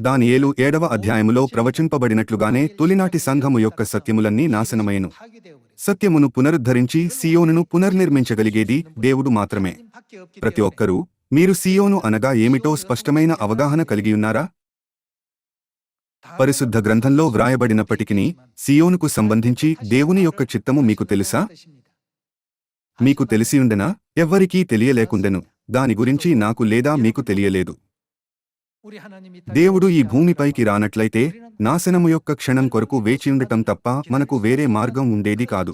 దానియేలు ఏడవ అధ్యాయములో ప్రవచింపబడినట్లుగానే తొలినాటి సంఘము యొక్క సత్యములన్నీ నాశనమయ్యను. సత్యమును పునరుద్ధరించి సియోనును పునర్నిర్మించగలిగేది దేవుడు మాత్రమే. ప్రతి ఒక్కరూ మీరు సియోను అనగా ఏమిటో స్పష్టమైన అవగాహన కలిగియున్నారా పరిశుద్ధ గ్రంథంలో వ్రాయబడినప్పటికీ సియోనుకు సంబంధించి దేవుని యొక్క చిత్తము మీకు తెలుసా? మీకు తెలిసియుండెనా ఎవ్వరికీ తెలియలేకుండెను. దాని గురించి నాకు లేదా మీకు తెలియలేదు. దేవుడు ఈ భూమిపైకి రానట్లయితే నాశనము యొక్క క్షణం కొరకు వేచియుండటం తప్ప మనకు వేరే మార్గం ఉండేది కాదు.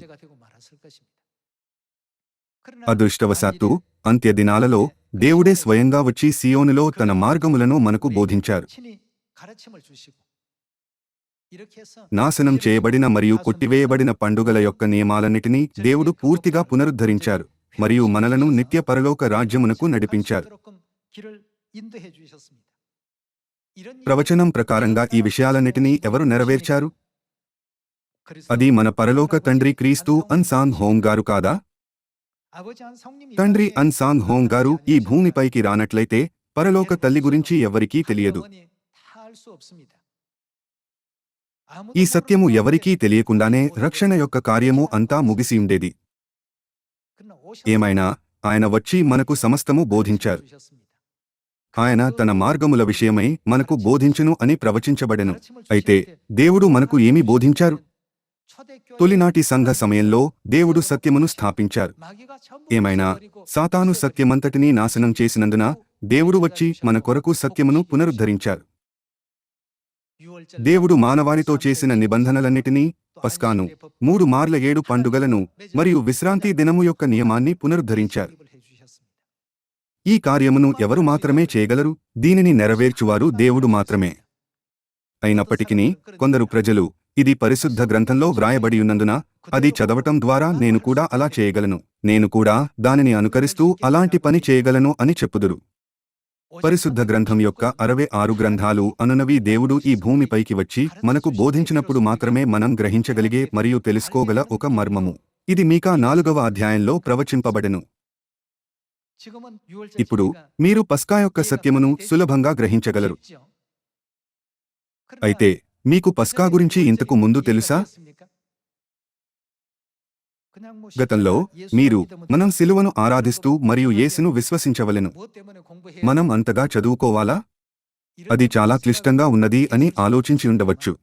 అదృష్టవశాత్తు అంత్యదినాలలో దేవుడే స్వయంగా వచ్చి సియోనులో తన మార్గములను మనకు బోధించారు. నాశనం చేయబడిన మరియు కొట్టివేయబడిన పండుగల యొక్క నియమాలన్నిటినీ దేవుడు పూర్తిగా పునరుద్ధరించారు మరియు మనలను నిత్య పరలోక రాజ్యమునకు నడిపించారు. ప్రవచనం ప్రకారంగా ఈ విషయాలన్నిటినీ ఎవరు నెరవేర్చారు? అది మన పరలోక తండ్రి క్రీస్తు అన్సాన్ హోం గారు కాదా? తండ్రి అన్సాన్ హోం గారు ఈ భూమిపైకి రానట్లయితే పరలోక తల్లి గురించి ఎవరికీ తెలియదు. ఈ సత్యము ఎవరికీ తెలియకుండానే రక్షణ యొక్క కార్యము అంతా ముగిసి ఉండేది. ఏమైనా ఆయన వచ్చి మనకు సమస్తము బోధించారు. ఆయన తన మార్గముల విషయమై మనకు బోధించును అని ప్రవచించబడెను. అయితే దేవుడు మనకు ఏమి బోధించారు? తొలినాటి సంఘ సమయంలో దేవుడు సత్యమును స్థాపించారు. ఏమైనా సాతాను సత్యమంతటినీ నాశనం చేసినందున దేవుడు వచ్చి మన కొరకు సత్యమును పునరుద్ధరించారు. దేవుడు మానవానితో చేసిన నిబంధనలన్నిటినీ పస్కాను మూడు మార్ల ఏడు పండుగలను మరియు విశ్రాంతి దినము యొక్క నియమాన్ని పునరుద్ధరించారు. ఈ కార్యమును ఎవరు మాత్రమే చేయగలరు? దీనిని నెరవేర్చువారు దేవుడు మాత్రమే. అయినప్పటికీ కొందరు ప్రజలు ఇది పరిశుద్ధ గ్రంథంలో వ్రాయబడియున్నందున అది చదవటం ద్వారా నేను కూడా అలా చేయగలను. నేను కూడా దానిని అనుకరిస్తూ అలాంటి పని చేయగలను అని చెప్పుదురు. పరిశుద్ధ గ్రంథం యొక్క అరవై ఆరు గ్రంథాలు అనునవి దేవుడు ఈ భూమిపైకి వచ్చి మనకు బోధించినప్పుడు మాత్రమే మనం గ్రహించగలిగే మరియు తెలుసుకోగల ఒక మర్మము. ఇది మీకా నాలుగవ అధ్యాయంలో ప్రవచింపబడెను. ఇప్పుడు మీరు పస్కా యొక్క సత్యమును సులభంగా గ్రహించగలరు. అయితే మీకు పస్కా గురించి ఇంతకు ముందు తెలుసా? గతంలో మీరు మనం సిలువను ఆరాధిస్తూ మరియు యేసును విశ్వసించవలెను. మనం అంతగా చదువుకోవాలా? అది చాలా క్లిష్టంగా ఉన్నది అని ఆలోచించి ఉండవచ్చు.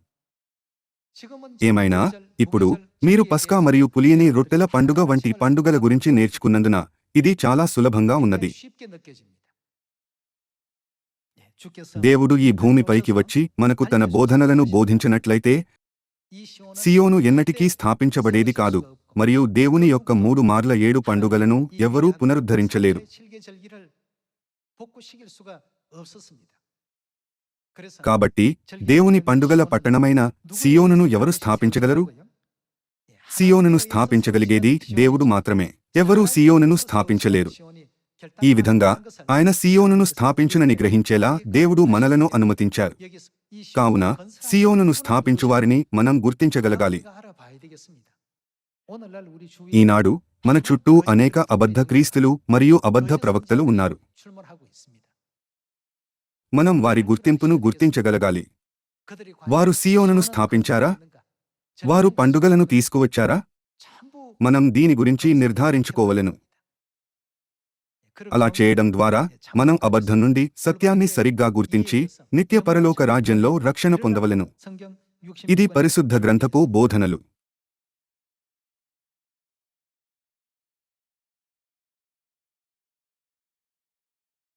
ఏమైనా? ఇప్పుడు మీరు పస్కా మరియు పులియని రొట్టెల పండుగ వంటి పండుగల గురించి నేర్చుకున్నందున ఇది చాలా సులభంగా ఉన్నది. దేవుడు ఈ భూమిపైకి వచ్చి మనకు తన బోధనలను బోధించినట్లయితే సియోను ఎన్నటికీ స్థాపించబడేది కాదు. మరియు దేవుని యొక్క మూడు మార్ల ఏడు పండుగలను ఎవ్వరూ పునరుద్ధరించలేరు. కాబట్టి దేవుని పండుగల పట్టణమైన సియోనును ఎవరు స్థాపించగలరు? సియోనును స్థాపించగలిగేది దేవుడు మాత్రమే. ఎవరూ సియోనును స్థాపించలేరు. ఈ విధంగా ఆయన సియోనును స్థాపించునని గ్రహించేలా దేవుడు మనలను అనుమతించారు. కావున సియోనును స్థాపించువారిని మనం గుర్తించగలగాలి. ఈనాడు మన చుట్టూ అనేక అబద్ధ క్రీస్తులు మరియు అబద్ధ ప్రవక్తలు ఉన్నారు. మనం వారి గుర్తింపును గుర్తించగలగాలి. వారు సియోనును స్థాపించారా? వారు పండుగలను తీసుకువచ్చారా? మనం దీని గురించి నిర్ధారించుకోవలెను. అలా చేయడం ద్వారా మనం అబద్ధం నుండి సత్యాన్ని సరిగ్గా గుర్తించి నిత్య పరలోక రాజ్యంలో రక్షణ పొందవలెను. ఇది పరిశుద్ధ గ్రంథపు బోధనలు.